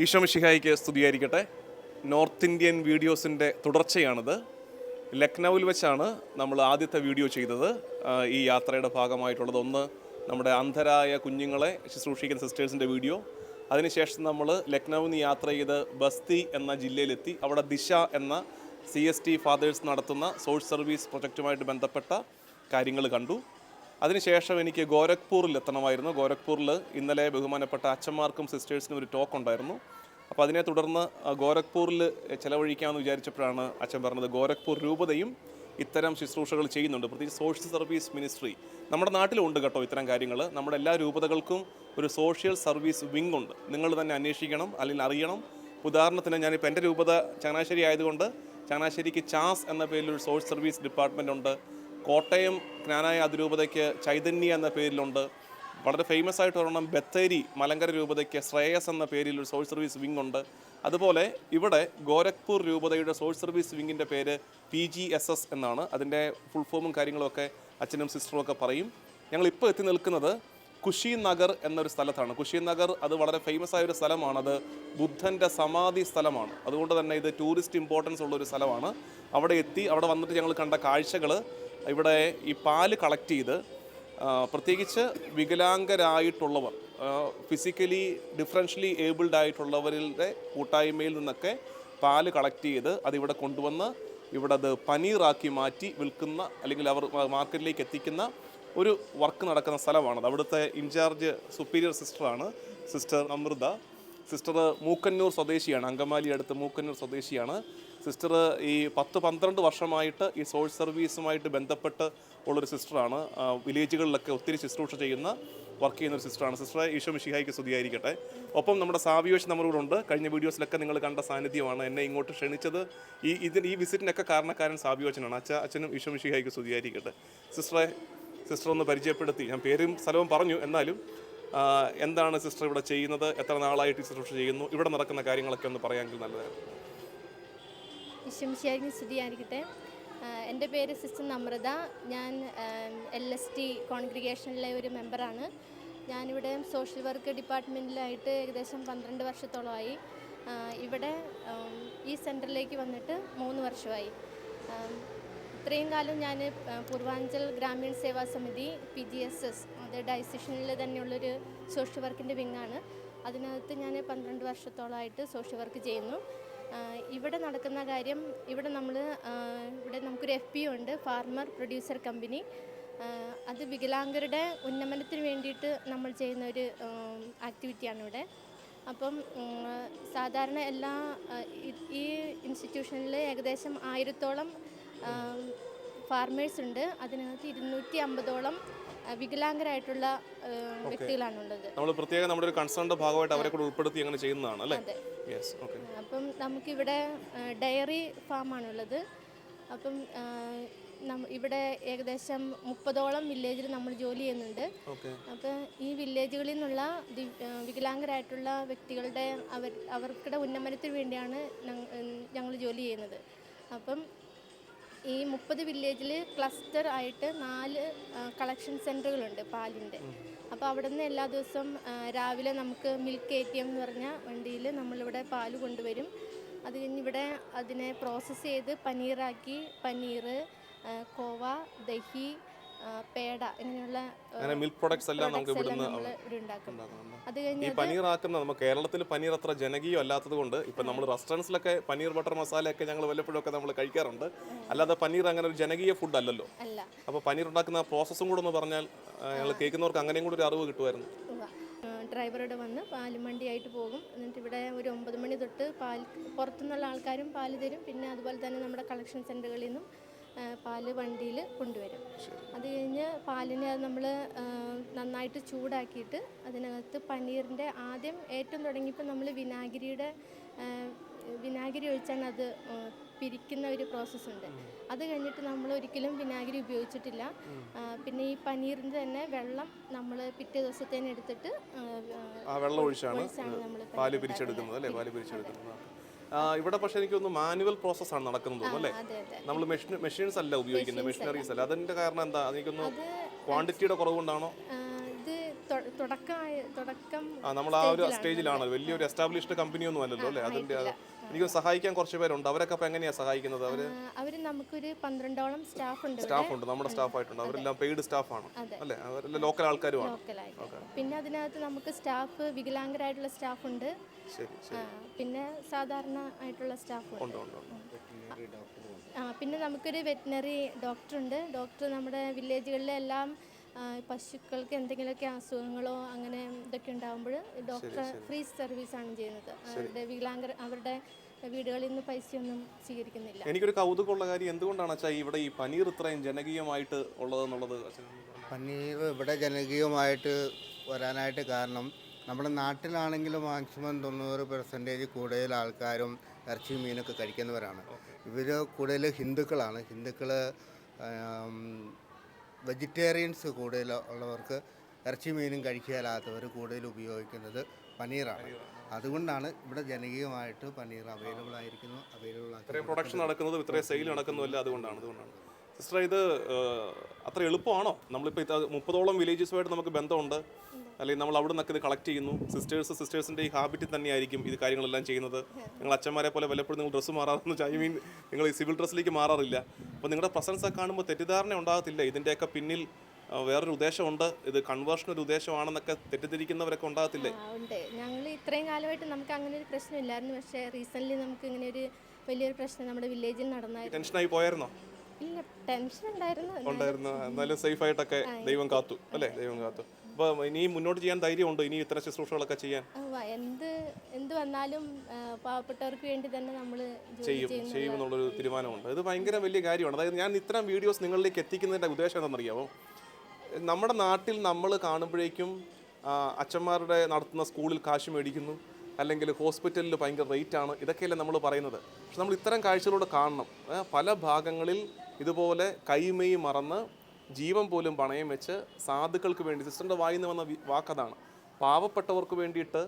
ഈശോമിഷിഹായിക്ക് സ്തുതിയായിരിക്കട്ടെ. North Indian വീഡിയോസിന്റെ തുടർച്ചയാണിത്. ലക്നൗവിൽ വെച്ചാണ് നമ്മൾ ആദ്യത്തെ വീഡിയോ ചെയ്തത്. ഈ യാത്രയുടെ ഭാഗമായിട്ടുള്ളത്. ഒന്ന് നമ്മുടെ അന്ധരായ കുഞ്ഞുങ്ങളെ ശുശ്രൂഷിക്കുന്ന സിസ്റ്റേഴ്സിന്റെ വീഡിയോ. അതിനുശേഷം നമ്മൾ ലക്നൗവിൽ നിന്ന് യാത്ര ചെയ്ത് ബസ്തി എന്ന ജില്ലയിലെത്തി. അവിടെ ദിശ എന്ന സി എസ് ടി ഫാദേഴ്സ് നടത്തുന്ന സോഴ്സ് സർവീസ് പ്രൊജക്റ്റുമായിട്ട് ബന്ധപ്പെട്ട കാര്യങ്ങൾ കണ്ടു. അതിനുശേഷം എനിക്ക് ഗോരഖ്പൂരിൽ എത്തണമായിരുന്നു. ഗോരഖ്പൂരിൽ ഇന്നലെ ബഹുമാനപ്പെട്ട അച്ഛന്മാർക്കും സിസ്റ്റേഴ്സിനും ഒരു ടോക്ക് ഉണ്ടായിരുന്നു. അപ്പോൾ അതിനെ തുടർന്ന് ഗോരഖ്പൂരിൽ ചെലവഴിക്കാമെന്ന് വിചാരിച്ചപ്പോഴാണ് അച്ഛൻ പറഞ്ഞത് ഗോരഖ്പൂർ രൂപതയും ഇത്തരം ശുശ്രൂഷകൾ ചെയ്യുന്നുണ്ട്. പ്രത്യേകിച്ച് സോഷ്യൽ സർവീസ് മിനിസ്ട്രി നമ്മുടെ നാട്ടിലുണ്ട് കേട്ടോ ഇത്തരം കാര്യങ്ങൾ. നമ്മുടെ എല്ലാ രൂപതകൾക്കും ഒരു സോഷ്യൽ സർവീസ് വിങ് ഉണ്ട്. നിങ്ങൾ തന്നെ അന്വേഷിക്കണം അല്ലെങ്കിൽ അറിയണം. ഉദാഹരണത്തിന് ഞാനിപ്പോൾ എന്റെ രൂപത ചങ്ങനാശ്ശേരി ആയതുകൊണ്ട് ചങ്ങനാശ്ശേരിക്ക് ചാസ് എന്ന പേരിൽ ഒരു സോഷ്യൽ സർവീസ് ഡിപ്പാർട്ട്മെന്റ് ഉണ്ട്. കോട്ടയം ജ്ഞാനായ അതിരൂപതയ്ക്ക് ചൈതന്യ എന്ന പേരിലുണ്ട്. വളരെ ഫേമസ് ആയിട്ട് ഒരെണ്ണം ബത്തേരി മലങ്കര രൂപതയ്ക്ക് ശ്രേയസ് എന്ന പേരിൽ ഒരു സോഴ്സ് സർവീസ് വിങ് ഉണ്ട്. അതുപോലെ ഇവിടെ ഗോരഖ്പൂർ രൂപതയുടെ സോഴ്സ് സർവീസ് വിങ്ങിന്റെ പേര് പി ജി എസ് എസ് എന്നാണ്. അതിന്റെ ഫുൾ ഫോമും കാര്യങ്ങളൊക്കെ അച്ഛനും സിസ്റ്ററും ഒക്കെ പറയും. ഞങ്ങൾ ഇപ്പോൾ എത്തി നിൽക്കുന്നത് കുഷി നഗർ എന്നൊരു സ്ഥലത്താണ്. കുഷി നഗർ അത് വളരെ ഫേമസ് ആയ ഒരു സ്ഥലമാണ്. അത് ബുദ്ധന്റെ സമാധി സ്ഥലമാണ്. അതുകൊണ്ട് തന്നെ ഇത് ടൂറിസ്റ്റ് ഇമ്പോർട്ടൻസ് ഉള്ള ഒരു സ്ഥലമാണ്. അവിടെ എത്തി അവിടെ വന്നിട്ട് ഞങ്ങൾ കണ്ട കാഴ്ചകൾ ഇവിടെ ഈ പാൽ കളക്ട് ചെയ്ത് പ്രത്യേകിച്ച് വികലാംഗരായിട്ടുള്ളവർ ഫിസിക്കലി ഡിഫറൻഷ്യലി ഏബിൾഡ് ആയിട്ടുള്ളവരുടെ കൂട്ടായ്മയിൽ നിന്നൊക്കെ പാൽ കളക്ട് ചെയ്ത് അതിവിടെ കൊണ്ടുവന്ന് ഇവിടെ അത് പനീറാക്കി മാറ്റി വിൽക്കുന്ന അല്ലെങ്കിൽ അവർ മാർക്കറ്റിലേക്ക് എത്തിക്കുന്ന ഒരു വർക്ക് നടക്കുന്ന സ്ഥലമാണത്. അവിടുത്തെ ഇൻചാർജ് സുപ്പീരിയർ സിസ്റ്ററാണ് സിസ്റ്റർ അമൃത. സിസ്റ്റർ മൂക്കന്നൂർ സ്വദേശിയാണ് അങ്കമാലി അടുത്ത് മൂക്കന്നൂർ സ്വദേശിയാണ്. സിസ്റ്റർ ഈ പത്ത് പന്ത്രണ്ട് വർഷമായിട്ട് ഈ സോഴ്സ് സർവീസുമായിട്ട് ബന്ധപ്പെട്ട് ഉള്ളൊരു സിസ്റ്ററാണ്. വില്ലേജുകളിലൊക്കെ ഒത്തിരി ശുശ്രൂഷ ചെയ്യുന്ന വർക്ക് ചെയ്യുന്ന ഒരു സിസ്റ്ററാണ്. സിസ്റ്ററെ ഈശോ മിഷിഹായിക്ക് സ്തുതിയായിരിക്കട്ടെ. ഒപ്പം നമ്മുടെ സാവിയോഷ് ഉണ്ട്. കഴിഞ്ഞ വീഡിയോസിലൊക്കെ നിങ്ങൾ കണ്ട സാന്നിധ്യമാണ് എന്നെ ഇങ്ങോട്ട് ക്ഷണിച്ചത്. ഈ ഇതിന് ഈ വിസിറ്റിനൊക്കെ കാരണക്കാരൻ സാവിയോച്ചനാണ് അച്ഛ അച്ഛനും ഈശോ മിഷിഹായിക്ക് സ്തുതിയായിരിക്കട്ടെ. സിസ്റ്ററെ സിസ്റ്റർ ഒന്ന് പരിചയപ്പെടുത്തി. ഞാൻ പേരും സ്ഥലവും പറഞ്ഞു. എന്നാലും എന്താണ് സിസ്റ്റർ ഇവിടെ ചെയ്യുന്നത്? എത്ര നാളായിട്ട് ശുശ്രൂഷ ചെയ്യുന്നു? ഇവിടെ നടക്കുന്ന കാര്യങ്ങളൊക്കെ ഒന്ന് പറയാമെങ്കിൽ നല്ലതായിരുന്നു. വിശ്വംശിയായിരിക്കും സ്തുതിയായിരിക്കട്ടെ ആഹ് എന്റെ പേര് സിസ്റ്റർ നമ്രത. ഞാൻ എൽ എസ് ടി കോൺഗ്രിഗേഷനിലെ ഒരു മെമ്പറാണ്. ഞാനിവിടെ സോഷ്യൽ വർക്ക് ഡിപ്പാർട്ട്മെന്റിലായിട്ട് ഏകദേശം പന്ത്രണ്ട് വർഷത്തോളമായി. ഇവിടെ ഈ സെന്ററിലേക്ക് വന്നിട്ട് മൂന്ന് വർഷമായി. ഇത്രയും കാലം ഞാൻ പൂർവാഞ്ചൽ ഗ്രാമീൺ സേവാ സമിതി പി ജി എസ് എസ് അത് ഡയസിഷനിൽ തന്നെയുള്ളൊരു സോഷ്യൽ വർക്കിന്റെ വിങ്ങാണ്. അതിനകത്ത് ഞാൻ പന്ത്രണ്ട് വർഷത്തോളമായിട്ട് സോഷ്യൽ വർക്ക് ചെയ്യുന്നു. ഇവിടെ നടക്കുന്ന കാര്യം ഇവിടെ നമ്മൾ ഇവിടെ നമുക്കൊരു എഫ് പി ഉണ്ട് ഫാർമർ പ്രൊഡ്യൂസർ കമ്പനി അത് വികലാംഗരുടെ ഉന്നമനത്തിന് വേണ്ടിയിട്ട് നമ്മൾ ചെയ്യുന്ന ഒരു ആക്ടിവിറ്റിയാണ് ഇവിടെ. അപ്പം സാധാരണ എല്ലാ ഈ- ഇൻസ്റ്റിറ്റ്യൂഷനിൽ ഏകദേശം ആയിരത്തോളം ഫാർമേഴ്സ് ഉണ്ട്. അതിനകത്ത് ഇരുന്നൂറ്റി അമ്പതോളം വികലാംഗരായിട്ടുള്ള വ്യക്തികളാണ് വ്യക്തികളാണുള്ളത്. നമ്മൾ പ്രത്യേകം നമ്മുടെ ഒരു കൺസേണിന്റെ ഭാഗമായിട്ട് അവരെ കൂടെ ഉൾപ്പെടുത്തി അങ്ങനെ ചെയ്യുന്നതാണ് അല്ലേ? യെസ് ഓക്കെ അപ്പം നമുക്കിവിടെ ഡയറി ഫാമാണുള്ളത്. അപ്പം ഇവിടെ ഏകദേശം മുപ്പതോളം വില്ലേജിൽ നമ്മൾ ജോലി ചെയ്യുന്നുണ്ട്. അപ്പം ഈ വില്ലേജുകളിൽ നിന്നുള്ള വികലാംഗരായിട്ടുള്ള വ്യക്തികളുടെ അവർ അവർക്കുടെ ഉന്നമനത്തിന് വേണ്ടിയാണ് ഞങ്ങൾ ജോലി ചെയ്യുന്നത്. അപ്പം ഈ മുപ്പത് വില്ലേജിൽ ക്ലസ്റ്റർ ആയിട്ട് നാല് കളക്ഷൻ സെന്ററുകളുണ്ട് പാലിന്റെ. അപ്പോൾ അവിടെ നിന്ന് എല്ലാ ദിവസവും രാവിലെ നമുക്ക് മിൽക്ക് എ ടി എം എന്ന് പറഞ്ഞ വണ്ടിയിൽ നമ്മളിവിടെ പാൽ കൊണ്ടുവരും. അത് കഴിഞ്ഞ് ഇവിടെ അതിനെ പ്രോസസ്സ് ചെയ്ത് പനീറാക്കി പനീർ കോവ ദഹി പേട ഇങ്ങനെയുള്ള അങ്ങനെ മിൽക്ക് പ്രൊഡക്ട്സ് എല്ലാം നമുക്ക് ഇവിടുന്ന് അത് കഴിഞ്ഞ് ഈ പനീർ ആക്കുന്ന നമ്മൾ കേരളത്തിൽ പനീർ അത്ര ജനകീയം അല്ലാത്തത് കൊണ്ട് ഇപ്പം നമ്മൾ റെസ്റ്റോറന്റ്സിലൊക്കെ പനീർ ബട്ടർ മസാലയൊക്കെ ഞങ്ങൾ വല്ലപ്പോഴൊക്കെ നമ്മൾ കഴിക്കാറുണ്ട്. അല്ലാതെ പനീർ അങ്ങനെ ഒരു ജനകീയ ഫുഡ് അല്ലല്ലോ. അല്ല. അപ്പോൾ പനീർ ഉണ്ടാക്കുന്ന പ്രോസസ്സും കൂടെ ഒന്ന് പറഞ്ഞാൽ ഞങ്ങൾ കേൾക്കുന്നവർക്ക് അങ്ങനെയും കൂടി ഒരു അറിവ് കിട്ടുമായിരുന്നു. ഡ്രൈവറോട് വന്ന് പാലും വണ്ടിയായിട്ട് പോകും. എന്നിട്ട് ഇവിടെ ഒരു ഒമ്പത് മണി തൊട്ട് പാൽ പുറത്തുനിന്നുള്ള ആൾക്കാരും പാൽ തരും. പിന്നെ അതുപോലെ തന്നെ നമ്മുടെ കളക്ഷൻ സെന്ററുകളിൽ നിന്നും പാൽ വണ്ടിയിൽ കൊണ്ടുവരും. അത് കഴിഞ്ഞ് പാലിനെ നമ്മൾ നന്നായിട്ട് ചൂടാക്കിയിട്ട് അതിനകത്ത് പനീറിന്റെ ആദ്യം ഏറ്റവും തുടങ്ങിയപ്പോൾ നമ്മൾ വിനാഗിരിയുടെ വിനാഗിരി ഒഴിച്ചാണ് അത് പിരിക്കുന്ന ഒരു പ്രോസസ്സുണ്ട് അത് കഴിഞ്ഞിട്ട് നമ്മൾ ഒരിക്കലും വിനാഗിരി ഉപയോഗിച്ചിട്ടില്ല. പിന്നെ ഈ പനീറിന്റെ തന്നെ വെള്ളം നമ്മൾ പിറ്റേ ദിവസത്തേന് എടുത്തിട്ട് ആ, വെള്ളം ഒഴിച്ചാണ് നമ്മൾ പാൽ പിരിച്ചെടുക്കുന്നത് അല്ലേ? പാൽ പിരിച്ചെടുക്കുന്നത്. ഇവിടെ പക്ഷെ എനിക്ക് ഒന്ന് മാനുവൽ പ്രോസസ്സാണ് നടക്കുന്നത് അല്ലേ? നമ്മൾ മെഷീൻ മെഷീൻസ് അല്ല ഉപയോഗിക്കുന്നത് മെഷീനറീസ് അല്ല. അതിന്റെ കാരണം എന്താ? എനിക്കൊന്ന് ക്വാണ്ടിറ്റിയുടെ കുറവ് കൊണ്ടാണോ ഇത് തൊ- തുടക്കം നമ്മൾ ആ ഒരു സ്റ്റേജിലാണ്. വലിയൊരു എസ്റ്റാബ്ലിഷ്ഡ് കമ്പനിയൊന്നും അല്ലല്ലോ അല്ലേ? അതിന്റെ. എനിക്ക് സഹായിക്കാൻ കുറച്ച് പേരുണ്ട്. അവരൊക്കെ അപ്പൊ എങ്ങനെയാ സഹായിക്കുന്നത് അവർ? അവർ നമുക്കൊരു പന്ത്രണ്ടോളം സ്റ്റാഫ് ഉണ്ട് സ്റ്റാഫ് ഉണ്ട് നമ്മുടെ സ്റ്റാഫ് ആയിട്ടുണ്ട് അവരെല്ലാം പെയ്ഡ് സ്റ്റാഫ് ആണ് അല്ലേ? അവരെല്ലാം ലോക്കൽ ആൾക്കാരുമാണ്. പിന്നെ അതിനകത്ത് നമുക്ക് സ്റ്റാഫ് വികലാംഗരായിട്ടുള്ള സ്റ്റാഫ് ഉണ്ട് പിന്നെ സാധാരണ ആയിട്ടുള്ള സ്റ്റാഫ് ഉണ്ട്. പിന്നെ നമുക്കൊരു വെറ്റിനറി ഡോക്ടർ ഉണ്ട് ഡോക്ടർ നമ്മുടെ വില്ലേജുകളിലെ എല്ലാം പശുക്കൾക്ക് എന്തെങ്കിലുമൊക്കെ അസുഖങ്ങളോ അങ്ങനെ ഇതൊക്കെ ഉണ്ടാകുമ്പോൾ ഡോക്ടർ ഫ്രീ സർവീസാണ് ചെയ്യുന്നത്. അവരുടെ വികലാംഗർ അവരുടെ വീടുകളിൽ നിന്ന് പൈസയൊന്നും സ്വീകരിക്കുന്നില്ല. എനിക്കൊരു കൗതുകമുള്ള കാര്യം എന്തുകൊണ്ടാണ് അച്ഛാ ഇവിടെ ഈ പനീർ ഇത്രയും ജനകീയമായിട്ട് ഉള്ളതെന്നുള്ളത്. പനീർ ഇവിടെ ജനകീയമായിട്ട് വരാനായിട്ട് കാരണം നമ്മുടെ നാട്ടിലാണെങ്കിൽ മാക്സിമം തൊണ്ണൂറ് പെർസെന്റേജ് കൂടുതൽ ആൾക്കാരും ഇറച്ചി മീനൊക്കെ കഴിക്കുന്നവരാണ്. ഇവർ കൂടുതൽ ഹിന്ദുക്കളാണ്. ഹിന്ദുക്കൾ വെജിറ്റേറിയൻസ് കൂടുതൽ ഉള്ളവർക്ക് ഇറച്ചി മീനും കഴിക്കാലാത്തവർ കൂടുതൽ ഉപയോഗിക്കുന്നത് പനീറാണ്. അതുകൊണ്ടാണ് ഇവിടെ ജനകീയമായിട്ട് പനീർ അവൈലബിൾ ആയിരിക്കുന്നു അവൈലബിൾ ഇത്രയും പ്രൊഡക്ഷൻ നടക്കുന്നത് ഇത്രയും സെയിൽ നടക്കുന്നതും അതുകൊണ്ടാണ് അതുകൊണ്ടാണ്. സിസ്റ്റർ ഇത് അത്ര എളുപ്പമാണോ? നമ്മളിപ്പോൾ ഇത് മുപ്പതോളം വില്ലേജസുമായിട്ട് നമുക്ക് ബന്ധമുണ്ട്. അല്ലെങ്കിൽ നമ്മൾ അവിടെ നിന്നൊക്കെ ഇത് കളക്ട് ചെയ്യുന്നു. സിസ്റ്റേഴ്സ് സിസ്റ്റേഴ്സിന്റെ ഈ ഹാബിറ്റിൽ തന്നെയായിരിക്കും ഇത് കാര്യങ്ങളെല്ലാം ചെയ്യുന്നത്. നിങ്ങൾ അച്ഛന്മാരെ പോലെ വല്ലപ്പോഴും നിങ്ങൾ ഡ്രസ്സ് മാറാറെന്ന് ഐ മീൻ നിങ്ങൾ ഈ സിവിൽ ഡ്രസ്സിലേക്ക് മാറാറില്ല. അപ്പോൾ നിങ്ങളുടെ പ്രസൻസ് ഒക്കെ കാണുമ്പോൾ തെറ്റിദ്ധാരണ ഉണ്ടാകത്തില്ല. ഇതിന്റെയൊക്കെ പിന്നിൽ വേറൊരു ഉദ്ദേശമുണ്ട്. ഇത് കൺവേർഷൻ ഒരു ഉദ്ദേശമാണെന്നൊക്കെ തെറ്റിദ്ധരിക്കുന്നവരൊക്കെ ഉണ്ടാകത്തില്ലേ? ഉണ്ട്. ഞങ്ങൾ ഇത്രയും കാലമായിട്ട് നമുക്ക് അങ്ങനെ ഒരു പ്രശ്നമില്ലായിരുന്നു പക്ഷേ റീസെന്റ്ലി നമുക്ക് ഇങ്ങനെ ഒരു വലിയൊരു പ്രശ്നം നമ്മുടെ വില്ലേജിൽ നടന്നായിരുന്നു. ടെൻഷനായി പോയായിരുന്നോ? ഇല്ല ടെൻഷൻ ഉണ്ടായിരുന്നു. ഉണ്ടായിരുന്നു. എന്നാലും സേഫ് ആയിട്ടൊക്കെ ദൈവം കാത്തു. അല്ലേ? ദൈവം കാത്തു. അപ്പോൾ ഇനി മുന്നോട്ട് ചെയ്യാൻ ധൈര്യമുണ്ട്? ഇനി ഇത്തരം ശുശ്രൂഷകളൊക്കെ ചെയ്യാൻ? എന്ത് എന്ത് വന്നാലും പാവപ്പെട്ടവർക്ക് വേണ്ടി തന്നെ നമ്മൾ ചെയ്യും ചെയ്യും എന്നുള്ളൊരു തീരുമാനമുണ്ട്. ഇത് ഭയങ്കര വലിയ കാര്യമാണ്. അതായത് ഞാൻ ഇത്തരം വീഡിയോസ് നിങ്ങളിലേക്ക് എത്തിക്കുന്നതിന്റെ ഉദ്ദേശം എന്താണെന്നറിയാമോ നമ്മുടെ നാട്ടിൽ നമ്മൾ കാണുമ്പോഴേക്കും അച്ഛന്മാരുടെ നടത്തുന്ന സ്കൂളിൽ കാശ് മേടിക്കുന്നു അല്ലെങ്കിൽ ഹോസ്പിറ്റലിൽ ഭയങ്കര റേറ്റ് ആണ് ഇതൊക്കെയല്ലേ നമ്മൾ പറയുന്നത്. പക്ഷെ നമ്മൾ ഇത്തരം കാഴ്ചകളോട് കാണണം. പല ഭാഗങ്ങളിൽ ഇതുപോലെ കൈമയും മറന്ന് ജീവൻ പോലും പണയം വെച്ച് സാധുക്കൾക്ക് വേണ്ടി സിസ്റ്ററിന്റെ വായിൽ നിന്ന് വന്ന വാക്കതാണ്. പാവപ്പെട്ടവർക്ക് വേണ്ടിയിട്ട്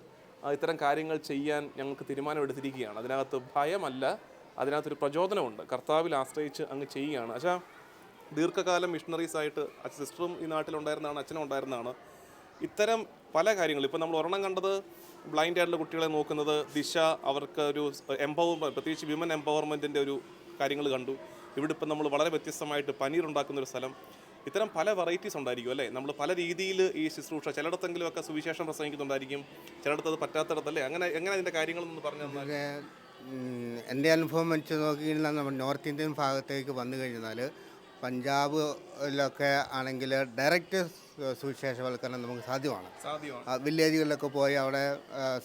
ഇത്തരം കാര്യങ്ങൾ ചെയ്യാൻ ഞങ്ങൾക്ക് തീരുമാനമെടുത്തിരിക്കുകയാണ്. അതിനകത്ത് ഭയമല്ല അതിനകത്തൊരു പ്രചോദനമുണ്ട്. കർത്താവിൽ ആശ്രയിച്ച് അങ്ങ് ചെയ്യുകയാണ്. അച്ഛാ ദീർഘകാലം മിഷണറീസ് ആയിട്ട് അച്ഛൻ സിസ്റ്ററും ഈ നാട്ടിലുണ്ടായിരുന്നതാണ് അച്ഛനും ഉണ്ടായിരുന്നതാണ്. ഇത്തരം പല കാര്യങ്ങളും ഇപ്പോൾ നമ്മൾ ഒരെണ്ണം കണ്ടത് ബ്ലൈൻഡ് ആയിട്ടുള്ള കുട്ടികളെ നോക്കുന്നത് ദിശ അവർക്ക് ഒരു എംപവർ പ്രത്യേകിച്ച് വിമൻ എംപവർമെന്റിന്റെ ഒരു കാര്യങ്ങൾ കണ്ടു. ഇവിടെ ഇപ്പം നമ്മൾ വളരെ വ്യത്യസ്തമായിട്ട് പനീർ ഉണ്ടാക്കുന്ന ഒരു സ്ഥലം. ഇത്തരം പല വെറൈറ്റീസ് ഉണ്ടായിരിക്കും അല്ലേ? നമ്മൾ പല രീതിയിൽ ഈ ശുശ്രൂഷ ചിലയിടത്തെങ്കിലുമൊക്കെ സുവിശേഷം പ്രസംഗിക്കുന്നുണ്ടായിരിക്കും ചിലയിടത്ത് അത് പറ്റാത്തിടത്തല്ലേ അങ്ങനെ എങ്ങനെ അതിന്റെ കാര്യങ്ങളൊന്ന് പറഞ്ഞു തന്നാൽ? എന്റെ അനുഭവം വെച്ച് നോക്കിക്കഴിഞ്ഞാൽ നമ്മൾ നോർത്ത് ഇന്ത്യൻ ഭാഗത്തേക്ക് വന്നു കഴിഞ്ഞാൽ പഞ്ചാബിലൊക്കെ ആണെങ്കിൽ ഡയറക്റ്റ് സുവിശേഷവൽക്കരണം നമുക്ക് സാധ്യമാണ്. വില്ലേജുകളിലൊക്കെ പോയി അവിടെ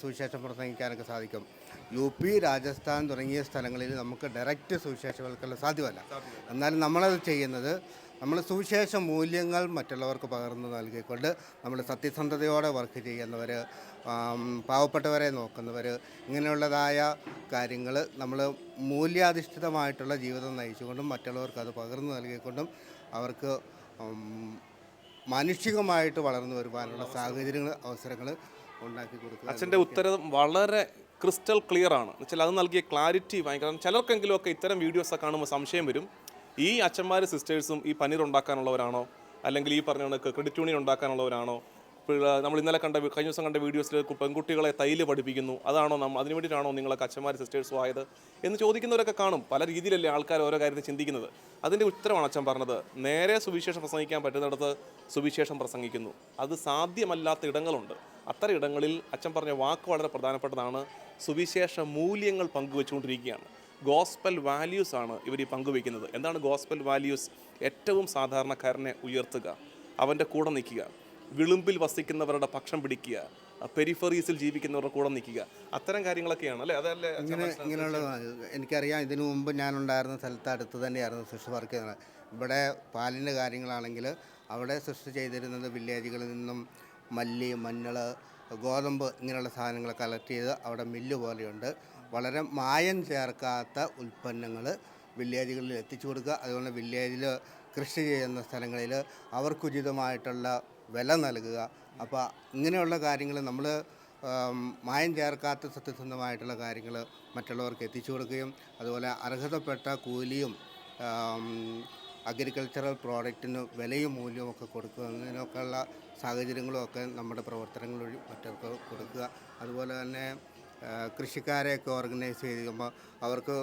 സുവിശേഷം പ്രസംഗിക്കാനൊക്കെ സാധിക്കും. യു പി രാജസ്ഥാൻ തുടങ്ങിയ സ്ഥലങ്ങളിൽ നമുക്ക് ഡയറക്റ്റ് സുവിശേഷവൽക്കരണം സാധ്യമല്ല. എന്നാലും നമ്മളത് ചെയ്യുന്നത് നമ്മൾ സുവിശേഷ മൂല്യങ്ങൾ മറ്റുള്ളവർക്ക് പകർന്നു നൽകിക്കൊണ്ട് നമ്മൾ സത്യസന്ധതയോടെ വർക്ക് ചെയ്യുന്നവർ പാവപ്പെട്ടവരെ നോക്കുന്നവർ ഇങ്ങനെയുള്ളതായ കാര്യങ്ങൾ നമ്മൾ മൂല്യാധിഷ്ഠിതമായിട്ടുള്ള ജീവിതം നയിച്ചുകൊണ്ടും മറ്റുള്ളവർക്ക് അത് പകർന്നു നൽകിക്കൊണ്ടും അവർക്ക് മാനുഷികമായിട്ട് വളർന്നു വരുവാനുള്ള സാഹചര്യങ്ങൾ അവസരങ്ങൾ ഉണ്ടാക്കി കൊടുക്കുക അച്ഛന്റെ ഉത്തരം വളരെ ക്രിസ്റ്റൽ ക്ലിയർ ആണ്. എന്നുവെച്ചാൽ അത് നൽകിയ ക്ലാരിറ്റി ഭയങ്കര ചിലർക്കെങ്കിലും ഒക്കെ ഇത്തരം വീഡിയോസ് കാണുമ്പോൾ സംശയം വരും. ഈ അച്ഛന്മാർ സിസ്റ്റേഴ്സും ഈ പനീർ ഉണ്ടാക്കാനുള്ളവരാണോ? അല്ലെങ്കിൽ ഈ പറഞ്ഞ കണക്ക് ക്രെഡിറ്റ് യൂണിയൻ ഉണ്ടാക്കാനുള്ളവരാണോ? നമ്മൾ ഇന്നലെ കണ്ട കഴിഞ്ഞ ദിവസം കണ്ട വീഡിയോസിൽ പെൺകുട്ടികളെ തൈൽ പഠിപ്പിക്കുന്നു. അതാണോ നമ്മൾ അതിനു വേണ്ടിയിട്ടാണോ നിങ്ങളൊക്കെ അച്ഛന്മാർ സിസ്റ്റേഴ്സും ആയത്? എന്ന് ചോദിക്കുന്നവരൊക്കെ കാണും. പല രീതിയിലല്ലേ ആൾക്കാർ ഓരോ കാര്യത്തിൽ ചിന്തിക്കുന്നത്. അതിന്റെ ഉത്തരമാണ് അച്ഛൻ പറഞ്ഞത്. നേരെ സുവിശേഷം പ്രസംഗിക്കാൻ പറ്റുന്നിടത്ത് സുവിശേഷം പ്രസംഗിക്കുന്നു. അത് സാധ്യമല്ലാത്ത ഇടങ്ങളുണ്ട്. അത്തരം ഇടങ്ങളിൽ അച്ഛൻ പറഞ്ഞ വാക്ക് വളരെ പ്രധാനപ്പെട്ടതാണ്. സുവിശേഷ മൂല്യങ്ങൾ പങ്കുവെച്ചുകൊണ്ടിരിക്കുകയാണ്. ഗോസ്പൽ വാല്യൂസ് ആണ് ഇവർ ഈ പങ്കുവയ്ക്കുന്നത്. എന്താണ് ഗോസ്പൽ വാല്യൂസ്? ഏറ്റവും സാധാരണക്കാരനെ ഉയർത്തുക അവന്റെ കൂടെ നിൽക്കുക വിളുമ്പിൽ വസിക്കുന്നവരുടെ പക്ഷം പിടിക്കുക പെരിഫറീസിൽ ജീവിക്കുന്നവരുടെ കൂടെ നിൽക്കുക അത്തരം കാര്യങ്ങളൊക്കെയാണ് അല്ലേ? അതല്ലേ ഇങ്ങനെ ഇങ്ങനെയുള്ള എനിക്കറിയാം ഇതിനു മുമ്പ് ഞാനുണ്ടായിരുന്ന സ്ഥലത്ത് അടുത്ത് തന്നെയായിരുന്നു സൃഷ്ടി വർക്ക് ചെയ്യുന്നത്. ഇവിടെ പാലിന്റെ കാര്യങ്ങളാണെങ്കിൽ അവിടെ സൃഷ്ടി ചെയ്തിരുന്നത് വില്ലേജുകളിൽ നിന്നും മല്ലി മഞ്ഞൾ ഗോതമ്പ് ഇങ്ങനെയുള്ള സാധനങ്ങൾ കളക്ട് ചെയ്ത് അവിടെ മില്ല് പോലെയുണ്ട്. വളരെ മായം ചേർക്കാത്ത ഉൽപ്പന്നങ്ങൾ വില്ലേജുകളിൽ എത്തിച്ചു കൊടുക്കുക. അതുപോലെ വില്ലേജിൽ കൃഷി ചെയ്യുന്ന സ്ഥലങ്ങളിൽ അവർക്കുചിതമായിട്ടുള്ള വില നൽകുക. അപ്പോൾ ഇങ്ങനെയുള്ള കാര്യങ്ങൾ നമ്മൾ മായം ചേർക്കാത്ത സത്യസന്ധമായിട്ടുള്ള കാര്യങ്ങൾ മറ്റുള്ളവർക്ക് എത്തിച്ചു കൊടുക്കുകയും അതുപോലെ അർഹതപ്പെട്ട കൂലിയും അഗ്രികൾച്ചറൽ പ്രോഡക്റ്റിന് വിലയും മൂല്യവും ഒക്കെ കൊടുക്കുന്നതിനൊക്കെയുള്ള സാഹചര്യങ്ങളും ഒക്കെ നമ്മുടെ പ്രവർത്തനങ്ങൾ വഴി മറ്റവർക്ക് കൊടുക്കുക. അതുപോലെ തന്നെ കൃഷിക്കാരെയൊക്കെ ഓർഗനൈസ് ചെയ്യുമ്പോൾ അവർക്ക്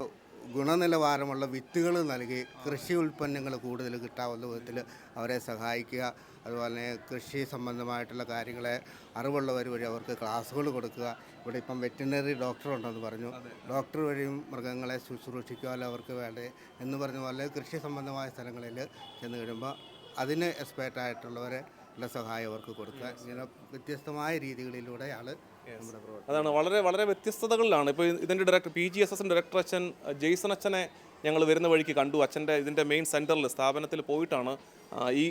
ഗുണനിലവാരമുള്ള വിത്തുകൾ നൽകി കൃഷി ഉൽപ്പന്നങ്ങൾ കൂടുതൽ കിട്ടാവുന്ന വിധത്തിൽ അവരെ സഹായിക്കുക. അതുപോലെ തന്നെ കൃഷി സംബന്ധമായിട്ടുള്ള കാര്യങ്ങളെ അറിവുള്ളവർ വഴി അവർക്ക് ക്ലാസ്സുകൾ കൊടുക്കുക. ഇവിടെ ഇപ്പം വെറ്റിനറി ഡോക്ടർ ഉണ്ടെന്ന് പറഞ്ഞു. ഡോക്ടർ വഴിയും മൃഗങ്ങളെ ശുശ്രൂഷിക്കുമല്ലോ അവർക്ക് വേണ്ടേ എന്ന് പറഞ്ഞ പോലെ കൃഷി സംബന്ധമായ സ്ഥലങ്ങളിൽ ചെന്ന് കഴിയുമ്പോൾ അതിന് എക്സ്പേർട്ട് ആയിട്ടുള്ളവരെ ഉള്ള സഹായം അവർക്ക് കൊടുക്കുക. ഇങ്ങനെ വ്യത്യസ്തമായ രീതികളിലൂടെയാണ് നമ്മുടെ പ്രവർത്തനം അതാണ് വളരെ വളരെ വ്യത്യസ്തതകളിലാണ്. ഇപ്പോൾ ഇതിന്റെ ഡയറക്ടർ പി ജി എസ് എസിന്റെ ഡയറക്ടർ അച്ഛൻ ജെയ്സൺ അച്ഛനെ ഞങ്ങൾ വരുന്ന വഴിക്ക് കണ്ടു. അച്ഛന്റെ ഇതിന്റെ മെയിൻ സെന്ററിൽ സ്ഥാപനത്തിൽ പോയിട്ടാണ് ഈ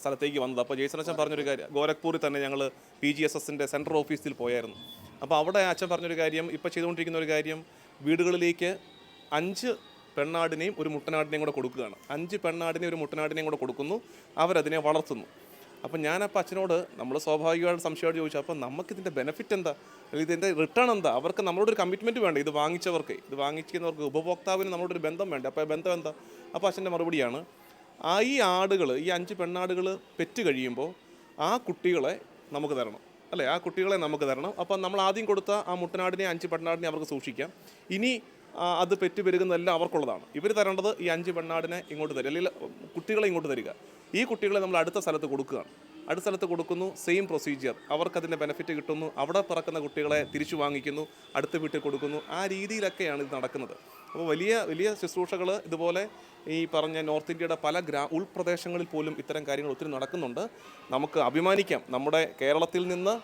സ്ഥലത്തേക്ക് വന്നത്. അപ്പോൾ ജെയ്സൺ അച്ഛൻ പറഞ്ഞൊരു കാര്യം ഗോരഖ്പൂരിൽ തന്നെ ഞങ്ങൾ പി ജി എസ് എസിന്റെ സെൻട്രൽ ഓഫീസിൽ പോയായിരുന്നു. അപ്പോൾ അവിടെ അച്ഛൻ പറഞ്ഞൊരു കാര്യം ഇപ്പോൾ ചെയ്തുകൊണ്ടിരിക്കുന്ന ഒരു കാര്യം വീടുകളിലേക്ക് അഞ്ച് പെണ്ണാടിനെയും ഒരു മുട്ടനാടിനെയും കൂടെ കൊടുക്കുകയാണ്. അഞ്ച് പെണ്ണാടിനെയും ഒരു മുട്ടനാടിനെയും കൂടെ കൊടുക്കുന്നു. അവരതിനെ വളർത്തുന്നു. അപ്പം ഞാൻ അപ്പം അച്ഛനോട് നമ്മൾ സ്വാഭാവികമായിട്ട് സംശയമായിട്ട് ചോദിച്ചു അപ്പോൾ നമുക്കിതിന്റെ ബെനിഫിറ്റ് എന്താ? അല്ലെങ്കിൽ ഇതിന്റെ റിട്ടേൺ എന്താ? അവർക്ക് നമ്മളോട് ഒരു കമ്മിറ്റ്മെന്റ് വേണ്ടേ? ഇത് വാങ്ങിച്ചവർക്ക് ഇത് വാങ്ങിക്കുന്നവർക്ക് ഉപഭോക്താവിന് നമ്മളോടൊരു ബന്ധം വേണ്ട? അപ്പോൾ ബന്ധം എന്താ? അപ്പോൾ അച്ഛന്റെ മറുപടിയാണ് ആ ഈ ആടുകൾ ഈ അഞ്ച് പെണ്ണാടുകൾ പെറ്റ് കഴിയുമ്പോൾ ആ കുട്ടികളെ നമുക്ക് തരണം. അല്ലേ? ആ കുട്ടികളെ നമുക്ക് തരണം. അപ്പം നമ്മൾ ആദ്യം കൊടുത്ത ആ മുട്ടനാടിനെ അഞ്ച് പെണ്ണാടിനെ അവർക്ക് സൂക്ഷിക്കാം. ഇനി അത് പെറ്റു പെരുകുന്നതെല്ലാം അവർക്കുള്ളതാണ്. ഇവർ തരേണ്ടത് ഈ അഞ്ച് പെണ്ണാടിനെ ഇങ്ങോട്ട് തരിക അല്ലെങ്കിൽ കുട്ടികളെ ഇങ്ങോട്ട് തരിക. ഈ കുട്ടികളെ നമ്മൾ അടുത്ത സ്ഥലത്ത് കൊടുക്കുകയാണ്. അടുത്ത സ്ഥലത്ത് കൊടുക്കുന്നു സെയിം പ്രൊസീജിയർ അവർക്കതിന്റെ ബെനിഫിറ്റ് കിട്ടുന്നു. അവിടെ പിറക്കുന്ന കുട്ടികളെ തിരിച്ചു വാങ്ങിക്കുന്നു അടുത്ത വീട്ടിൽ കൊടുക്കുന്നു. ആ രീതിയിലൊക്കെയാണ് ഇത് നടക്കുന്നത്. അപ്പോൾ വലിയ വലിയ ശുശ്രൂഷകൾ ഇതുപോലെ ഈ പറഞ്ഞ നോർത്ത് ഇന്ത്യയുടെ പല ഗ്രാ ഉൾപ്രദേശങ്ങളിൽ പോലും ഇത്തരം കാര്യങ്ങൾ ഒത്തിരി നടക്കുന്നുണ്ട്. നമുക്ക് അഭിമാനിക്കാം. നമ്മുടെ കേരളത്തിൽ നിന്ന്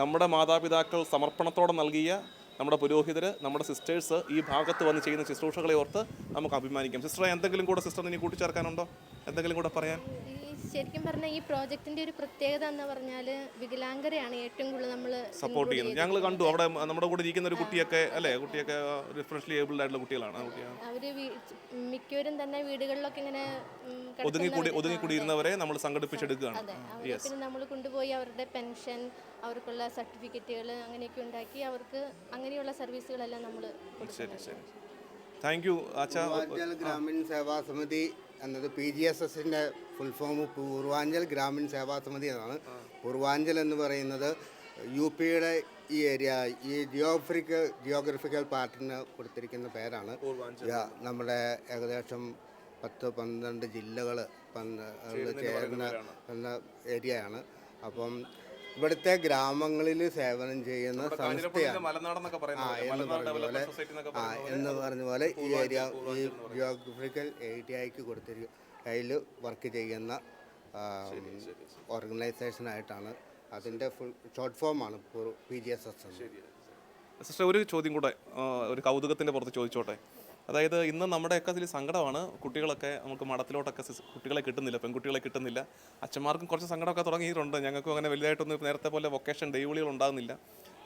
നമ്മുടെ മാതാപിതാക്കൾ സമർപ്പണത്തോടെ നൽകിയ നമ്മുടെ പുരോഹിതർ നമ്മുടെ സിസ്റ്റേഴ്സ് ഈ ഭാഗത്ത് വന്ന് ചെയ്യുന്ന ശുശ്രൂഷകളെ ഓർത്ത് നമുക്ക് അഭിമാനിക്കാം. സിസ്റ്ററെ എന്തെങ്കിലും കൂടെ സിസ്റ്റർ ഇനി കൂട്ടിച്ചേർക്കാനുണ്ടോ? എന്തെങ്കിലും കൂടെ പറയാൻ? ശരിക്കും പറഞ്ഞാൽ ഈ പ്രോജക്റ്റിന്റെ ഒരു പ്രത്യേകത എന്ന് പറഞ്ഞാൽ വികലാംഗരെയാണ് ഏറ്റവും കൂടുതൽ നമ്മൾ സപ്പോർട്ട് ചെയ്യുന്നത്. ഞങ്ങൾ കണ്ടു. അവിടെ നമ്മുടെ കൂടെ ഇരിക്കുന്ന ഒരു കുട്ടിയൊക്കെ അല്ലേ? കുട്ടിയൊക്കെ റിഫ്രഷ്ലി ഏബിൾഡ് ആയിട്ടുള്ള കുട്ടികളാണ് ആ കുട്ടിയാണ് അവർ മിക്കവരും തന്നെ വീടുകളിലൊക്കെ ഇങ്ങനെ ഒതുങ്ങിക്കൂടി ഒതുങ്ങിക്കൂടിയിരുന്നവരെ നമ്മൾ സംഘടിപ്പിച്ചെടുക്കുകയാണ്. പിന്നെ നമ്മൾ കൊണ്ടുപോയി അവരുടെ പെൻഷൻ അവർക്കുള്ള സർട്ടിഫിക്കറ്റുകൾ അങ്ങനെയൊക്കെ ഉണ്ടാക്കി അവർക്ക് അങ്ങനെയുള്ള സർവീസുകളെല്ലാം നമ്മൾ ശരി ശരി. താങ്ക് യു അച്ഛാ ഗ്രാമീൺ സേവാ സമിതി എന്നത് പി ജി എസ് എസിന്റെ ഫുൾ ഫോം പൂർവാഞ്ചൽ ഗ്രാമീൺ സേവാ സമിതി എന്നാണ്. പൂർവാഞ്ചൽ എന്ന് പറയുന്നത് യു പിയുടെ ഈ ഏരിയ ഈ ജിയോഗ്രഫിക്കൽ ജിയോഗ്രഫിക്കൽ പാർട്ടിന് കൊടുത്തിരിക്കുന്ന പേരാണ്. നമ്മുടെ ഏകദേശം പത്ത് പന്ത്രണ്ട് ജില്ലകൾ ചേർന്ന എന്ന ഏരിയയാണ്. അപ്പം ഇവിടുത്തെ ഗ്രാമങ്ങളിൽ സേവനം ചെയ്യുന്ന സംസ്ഥയാണ്. ആ, എന്ന് പറഞ്ഞ പോലെ ഈ ഏരിയ ഈ ജിയോഗ്രഫിക്കൽ ഏരിയയ്ക്ക് കൊടുത്തിരിക്കും അതിൽ വർക്ക് ചെയ്യുന്ന ഓർഗനൈസേഷനായിട്ടാണ് അതിന്റെ ഫുൾ ഷോർട്ട് ഫോമാണ് P G S S sister ഒരു ചോദ്യം കൂടെ ഒരു കൗതുകത്തിന്റെ പുറത്ത് ചോദിച്ചോട്ടെ? അതായത് ഇന്ന് നമ്മുടെയൊക്കെ അതിൽ സങ്കടമാണ്. കുട്ടികളൊക്കെ നമുക്ക് മഠത്തിലോട്ടൊക്കെ കുട്ടികളെ കിട്ടുന്നില്ല പെൺകുട്ടികളെ കിട്ടുന്നില്ല. അച്ഛന്മാർക്കും കുറച്ച് സങ്കടമൊക്കെ തുടങ്ങിയിട്ടുണ്ട്. ഞങ്ങൾക്കും അങ്ങനെ വലുതായിട്ടൊന്നും നേരത്തെ പോലെ വൊക്കേഷൻ ഡെയിലികൾ ഉണ്ടാകുന്നില്ല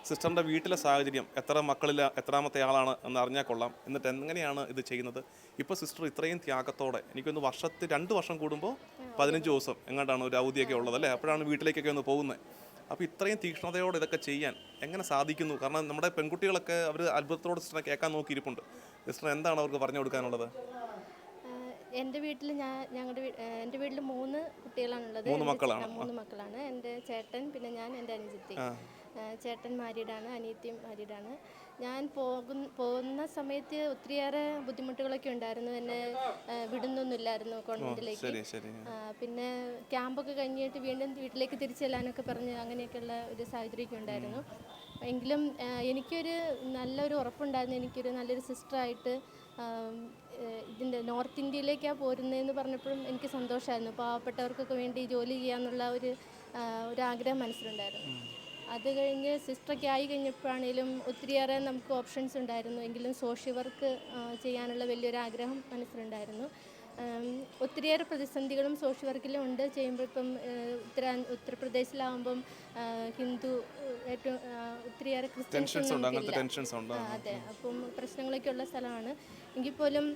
സിസ്റ്ററിന്റെ വീട്ടിലെ സാഹചര്യം എത്ര മക്കളിൽ എത്രാമത്തെ ആളാണ് എന്ന് അറിഞ്ഞാൽ കൊള്ളാം. എന്നിട്ട് എങ്ങനെയാണ് ഇത് ചെയ്യുന്നത്? ഇപ്പോൾ സിസ്റ്റർ ഇത്രയും ത്യാഗത്തോടെ എനിക്കൊന്ന് വർഷത്തിൽ രണ്ട് വർഷം കൂടുമ്പോൾ പതിനഞ്ച് ദിവസം എങ്ങോട്ടാണ് ഒരു അവധിയൊക്കെ ഉള്ളത് അല്ലേ? അപ്പോഴാണ് വീട്ടിലേക്കൊക്കെ ഒന്ന് പോകുന്നത്. അപ്പോൾ ഇത്രയും തീക്ഷ്ണതയോടെ ഇതൊക്കെ ചെയ്യാൻ എങ്ങനെ സാധിക്കുന്നു? കാരണം നമ്മുടെ പെൺകുട്ടികളൊക്കെ അവർ അത്ഭുതത്തോട് സിസ്റ്ററിനെ കേൾക്കാൻ നോക്കിയിരിപ്പുണ്ട്. സിസ്റ്റർ എന്താണ് അവർക്ക് പറഞ്ഞു കൊടുക്കാനുള്ളത്? എന്റെ വീട്ടിൽ ഞാൻ ഞങ്ങളുടെ എന്റെ വീട്ടിൽ മൂന്ന് കുട്ടികളാണുള്ളത്. മൂന്ന് മക്കളാണ്. മൂന്ന് മക്കളാണ്. എന്റെ ചേട്ടൻ പിന്നെ ഞാൻ എന്റെ അനുജത്തി ചേട്ടൻ മാരീഡാണ് അനിയത്തിയും മാരീഡാണ്. ഞാൻ പോകുന്ന പോകുന്ന സമയത്ത് ഒത്തിരിയേറെ ബുദ്ധിമുട്ടുകളൊക്കെ ഉണ്ടായിരുന്നു. എന്നെ വിടുന്നൊന്നുമില്ലായിരുന്നു കോൺവെന്റിലേക്ക് പിന്നെ ക്യാമ്പൊക്കെ കഴിഞ്ഞിട്ട് വീണ്ടും വീട്ടിലേക്ക് തിരിച്ചു തിരിച്ചെല്ലാനൊക്കെ പറഞ്ഞ് അങ്ങനെയൊക്കെയുള്ള ഒരു സാഹചര്യമൊക്കെ ഉണ്ടായിരുന്നു. എങ്കിലും എനിക്കൊരു നല്ലൊരു ഉറപ്പുണ്ടായിരുന്നു. എനിക്കൊരു നല്ലൊരു സിസ്റ്ററായിട്ട് ഇതിന്റെ നോർത്ത് ഇന്ത്യയിലേക്കാണ് പോരുന്നതെന്ന് പറഞ്ഞപ്പോഴും എനിക്ക് സന്തോഷമായിരുന്നു. പാവപ്പെട്ടവർക്കൊക്കെ വേണ്ടി ജോലി ചെയ്യാന്നുള്ള ഒരു ഒരാഗ്രഹം ഒരു ആഗ്രഹം മനസ്സിലുണ്ടായിരുന്നു അത് കഴിഞ്ഞ് സിസ്റ്ററൊക്കെ ആയി കഴിഞ്ഞപ്പോഴാണേലും ഒത്തിരിയേറെ നമുക്ക് ഓപ്ഷൻസ് ഉണ്ടായിരുന്നു. എങ്കിലും സോഷ്യൽ വർക്ക് ചെയ്യാനുള്ള വലിയൊരു ആഗ്രഹം മനസ്സിലുണ്ടായിരുന്നു ഒത്തിരിയേറെ പ്രതിസന്ധികളും സോഷ്യൽ വർക്കിലും ഉണ്ട്. ചെയ്യുമ്പോൾ ഇപ്പം ഉത്തരാ ഉത്തർപ്രദേശിലാവുമ്പം ഹിന്ദു ഏറ്റവും ഒത്തിരിയേറെ ക്രിസ്ത്യൻസ് അതെ. അപ്പം പ്രശ്നങ്ങളൊക്കെ ഉള്ള സ്ഥലമാണ്. എങ്കിൽ പോലും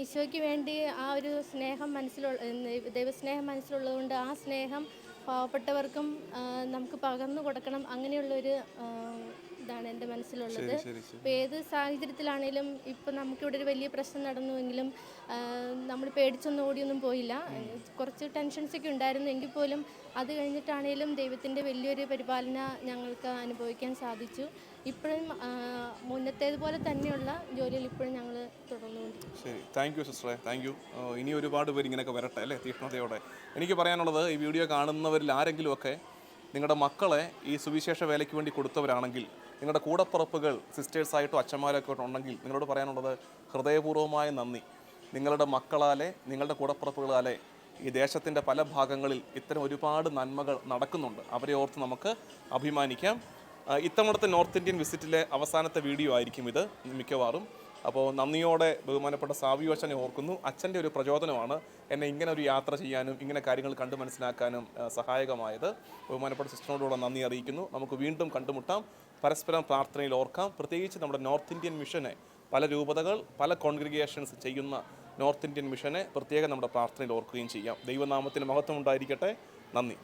ഈശോയ്ക്ക് വേണ്ടി ആ ഒരു സ്നേഹം മനസ്സിലുള്ള ദൈവസ്നേഹം മനസ്സിലുള്ളതുകൊണ്ട് ആ സ്നേഹം പാവപ്പെട്ടവർക്കും നമുക്ക് പകർന്നു കൊടുക്കണം അങ്ങനെയുള്ളൊരു ഒരു ഇതാണ് എന്റെ മനസ്സിലുള്ളത്. ഇപ്പം ഏത് സാഹചര്യത്തിലാണേലും ഇപ്പം നമുക്കിവിടെ ഒരു വലിയ പ്രശ്നം നടന്നുവെങ്കിലും നമ്മൾ പേടിച്ചൊന്നും ഓടിയൊന്നും പോയില്ല. കുറച്ച് ടെൻഷൻസൊക്കെ ഉണ്ടായിരുന്നു. എങ്കിൽ പോലും അത് കഴിഞ്ഞിട്ടാണേലും ദൈവത്തിന്റെ വലിയൊരു പരിപാലന ഞങ്ങൾക്ക് അനുഭവിക്കാൻ സാധിച്ചു. ഇപ്പോഴും മുന്നത്തേതുപോലെ തന്നെയുള്ള ജോലിയിൽ ഇപ്പോഴും ഞങ്ങൾ തുടർന്നുകൊണ്ടിരിക്കും ശരി. താങ്ക് യു സിസ്റ്ററെ താങ്ക് യു ഇനി ഒരുപാട് പേര് ഇങ്ങനെയൊക്കെ വരട്ടെ അല്ലേ? തീഷ്ണതയോടെ. എനിക്ക് പറയാനുള്ളത് ഈ വീഡിയോ കാണുന്നവരിൽ ആരെങ്കിലുമൊക്കെ നിങ്ങളുടെ മക്കളെ ഈ സുവിശേഷ വേലയ്ക്ക് വേണ്ടി കൊടുത്തവരാണെങ്കിൽ നിങ്ങളുടെ കൂടപ്പുറപ്പുകൾ സിസ്റ്റേഴ്സായിട്ടോ അച്ഛന്മാരൊക്കെ ഉണ്ടെങ്കിൽ നിങ്ങളോട് പറയാനുള്ളത് ഹൃദയപൂർവമായ നന്ദി. നിങ്ങളുടെ മക്കളാലെ നിങ്ങളുടെ കൂടപ്പുറപ്പുകളാലെ ഈ ദേശത്തിന്റെ പല ഭാഗങ്ങളിൽ ഇത്തരം ഒരുപാട് നന്മകൾ നടക്കുന്നുണ്ട്. അവരെ ഓർത്ത് നമുക്ക് അഭിമാനിക്കാം. ഇത്തവണത്തെ നോർത്ത് ഇന്ത്യൻ വിസിറ്റിലെ അവസാനത്തെ വീഡിയോ ആയിരിക്കും ഇത് മിക്കവാറും. അപ്പോൾ നന്ദിയോടെ ബഹുമാനപ്പെട്ട സാവി അച്ഛനെ ഓർക്കുന്നു. അച്ഛന്റെ ഒരു പ്രചോദനമാണ് എന്നെ ഇങ്ങനെ ഒരു യാത്ര ചെയ്യാനും ഇങ്ങനെ കാര്യങ്ങൾ കണ്ടു മനസ്സിലാക്കാനും സഹായകമായത്. ബഹുമാനപ്പെട്ട സിസ്റ്ററിനോടുകൂടെ നന്ദി അറിയിക്കുന്നു. നമുക്ക് വീണ്ടും കണ്ടുമുട്ടാം. പരസ്പരം പ്രാർത്ഥനയിൽ ഓർക്കാം. പ്രത്യേകിച്ച് നമ്മുടെ നോർത്ത് ഇന്ത്യൻ മിഷനെ പല രൂപതകൾ പല കോൺഗ്രിഗേഷൻസ് ചെയ്യുന്ന നോർത്ത് ഇന്ത്യൻ മിഷനെ പ്രത്യേകം നമ്മുടെ പ്രാർത്ഥനയിൽ ഓർക്കുകയും ചെയ്യാം. ദൈവനാമത്തിന് മഹത്വം ഉണ്ടായിരിക്കട്ടെ നന്ദി.